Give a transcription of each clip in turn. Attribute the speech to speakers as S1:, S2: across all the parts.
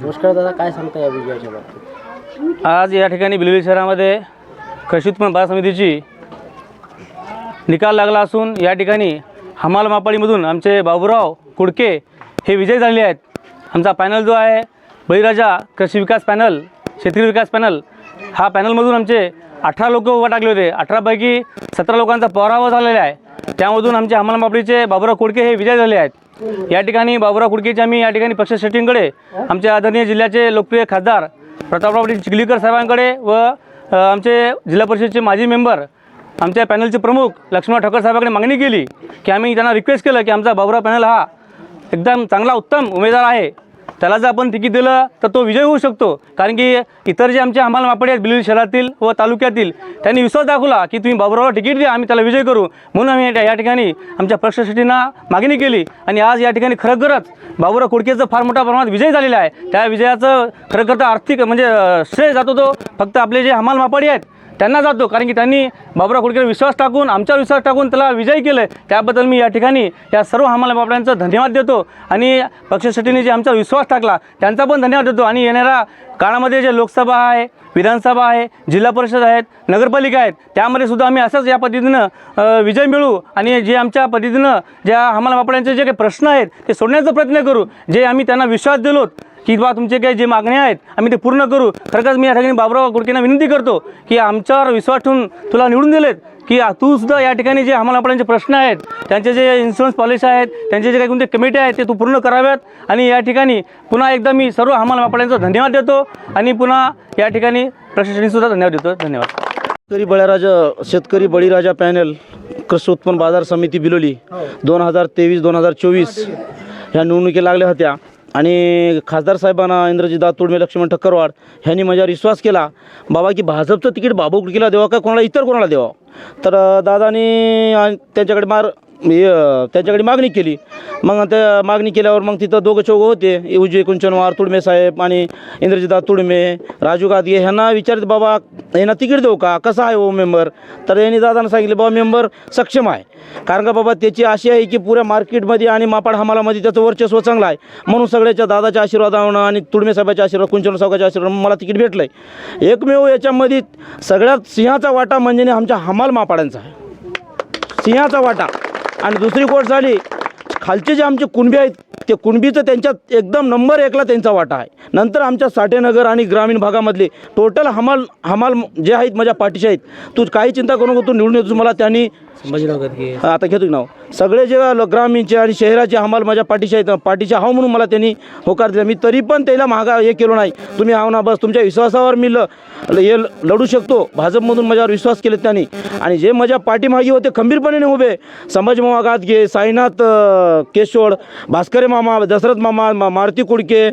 S1: नमस्कार दादा काय सांगता या विजयाच्या बाबतीत?
S2: आज या ठिकाणी बिलोली शहरामध्ये कृषी उत्पन्न बाजार समितीची निकाल लागला असून या ठिकाणी हमाल मापाडीमधून आमचे बाबूराव कुडके हे विजयी झालेले आहेत. आमचा पॅनल जो आहे बळीराजा कृषी विकास पॅनल शेतकरी विकास पॅनल हा पॅनलमधून आमचे अठरा लोक उभा टाकले होते. अठरापैकी सतरा लोकांचा पराभव झालेला आहे. त्यामधून आमचे हमाल मापडीचे बाबुराव कुडके हे विजय झाले आहेत. या ठिकाणी बाबुराव कुडकेचे आम्ही या ठिकाणी पक्ष सेटिंगकडे आमच्या आदरणीय जिल्ह्याचे लोकप्रिय खासदार प्रतापराव पाटील चिखलीकर साहेबांकडे व आमचे जिल्हा परिषदेचे माजी मेंबर आमच्या पॅनलचे प्रमुख लक्ष्मण ठाकर साहेबांकडे मागणी केली की आम्ही त्यांना रिक्वेस्ट केलं की आमचा बाबुराव पॅनल हा एकदम चांगला उत्तम उमेदवार आहे. त्याला जर आपण तिकीट दिलं तर तो विजय होऊ शकतो. कारण की इतर जे आमचे आम्हाला मापडे आहेत बिलवी शहरातील व तालुक्यातील त्यांनी विश्वास दाखवला की तुम्ही बाबुरावला तिकीट द्या आम्ही त्याला विजय करू. म्हणून आम्ही या- या ठिकाणी आमच्या पक्षश्रेष्ठींना मागणी केली. आणि आज या ठिकाणी खरोखरच बाबुराव कुडकेचं फार मोठ्या प्रमाणात विजय झालेला आहे. त्या विजयाचं खरं तर आर्थिक म्हणजे श्रेय जातो तो फक्त आपले जे हमाल मापाडी आहेत त्यांना जातो. कारण की त्यांनी बाबुराव कुडकेवर विश्वास टाकून आमच्यावर विश्वास टाकून त्याला विजयी केलं त्याबद्दल मी या ठिकाणी या सर्व हमाल बापड्यांचं धन्यवाद देतो. आणि पक्षश्रेष्ठीने जे आमचा विश्वास टाकला त्यांचा पण धन्यवाद देतो. आणि येणाऱ्या काळामध्ये जे लोकसभा आहे विधानसभा आहे जिल्हा परिषद आहेत नगरपालिका आहेत त्यामध्ये सुद्धा आम्ही असंच या पद्धतीनं विजय मिळू. आणि जे आमच्या पद्धतीनं ज्या हमाल बापड्यांचे जे काही प्रश्न आहेत ते सोडण्याचा प्रयत्न करू. जे आम्ही त्यांना विश्वास दिलोत की बा तुमचे काही जे मागण्या आहेत आम्ही ते पूर्ण करू. खरंच मी या ठिकाणी बाबराव कुडकेंना विनंती करतो की आमच्यावर विश्वास ठेवून तुला निवडून दिलेत की तूसुद्धा तू सुद्धा या ठिकाणी जे आम्हाला आपल्याचे प्रश्न आहेत त्यांचे जे इन्शुरन्स पॉलिसी आहेत त्यांचे जे काही कोणते कमिटी आहेत ते तू पूर्ण कराव्यात. आणि या ठिकाणी पुन्हा एकदा मी सर्व आम्हाला आपल्याचा धन्यवाद देतो. आणि पुन्हा या ठिकाणी प्रशासनसुद्धा धन्यवाद देतो. धन्यवाद.
S3: शेतकरी बळीराजा शेतकरी बळीराजा पॅनल कृषी उत्पन्न बाजार समिती बिलोली दोन हजार तेवीस दोन हजार चोवीस ह्या निवडणुकी लागल्या होत्या. आणि खासदार साहेबांना इंद्रजित दातोडमे लक्ष्मण ठक्करवाड ह्यांनी माझ्यावर विश्वास केला. बाबा की भाजपचं तिकीट बाबा उडकीला देवा का कोणाला इतर कोणाला द्यावा तर दादानी आणि त्यांच्याकडे मार त्यांच्याकडे मागणी केली. मग त्या मागणी केल्यावर मग तिथं दोघं चौघं होते. उजवे कुंचनवार तुडमे साहेब आणि इंद्रजित तुडमे राजू गादगे ह्यांना विचारत बाबा यांना तिकीट देऊ का? कसा आहे हो ओ मेंबर तर यांनी दादांना सांगितलं बाबा मेंबर सक्षम आहे. कारण का बाबा त्याची अशी आहे की पुऱ्या मार्केटमध्ये आणि मापाड हमालामध्ये त्याचं वर्चस्व चांगलं आहे. म्हणून सगळ्याच्या दादाच्या आशीर्वादानं आणि तुडमे साहेबाच्या आशीर्वाद कुंचन साहेबाच्या आशीर्वाद मला तिकीट भेटलं आहे एकमेव याच्यामध्ये सगळ्यात सिंहाचा वाटा म्हणजे आमच्या हमाल मापाड्यांचा आहे. सिंहाचा वाटा. आणि दुसरी गोष्ट झाली खालचे जे आमचे कुणबी आहेत ते कुणबीचं त्यांच्यात एकदम नंबर एकला त्यांचा वाटा आहे. नंतर आमच्या साठेनगर आणि ग्रामीण भागामधले टोटल हमाल हमाल जे आहेत माझ्या पाठीशी आहेत तू काही चिंता करू नको तू निवडून येतो मला त्यांनी आता घेतो की नाव. सगळे जे लो- ग्रामीणचे आणि शहराचे हमाल माझ्या पाठीचे आहेत. पाठीचे हाव म्हणून मला त्यांनी होकार दिला. मी तरी पण त्याला महागा हे केलो नाही. तुम्ही हाव ना बस तुमच्या विश्वासावर मी ल ल- हे ल- लढू शकतो. भाजपमधून माझ्यावर विश्वास केले त्यांनी. आणि जे माझ्या पाठीमागे होते खंबीरपणे उभे. संभाजी मामा गादगे साईनाथ अं, केशवड भास्करे मामा दशरथ मामा मा- मारुती कुडके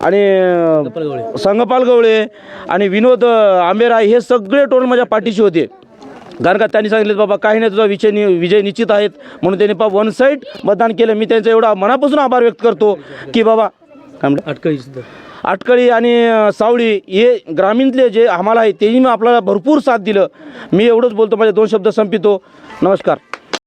S3: आणि अं, संगपाल गवळे. आणि विनोद अं, आंबेराय हे सगळे टोटल माझ्या पाठीशी होते. कारण का त्यांनी सांगितलं बाबा काही नाही तुझा विजय नि विजय निश्चित आहेत. म्हणून त्यांनी पा वन साईड मतदान केलं. मी त्यांचा एवढा मनापासून आभार व्यक्त करतो की बाबा?
S1: अटकळी
S3: आटकळी आणि सावळी हे ग्रामीणतले जे आम्हाला आहे त्यांनी आपल्याला भरपूर साथ दिलं. मी एवढंच बोलतो माझे दोन शब्द संपितो. नमस्कार.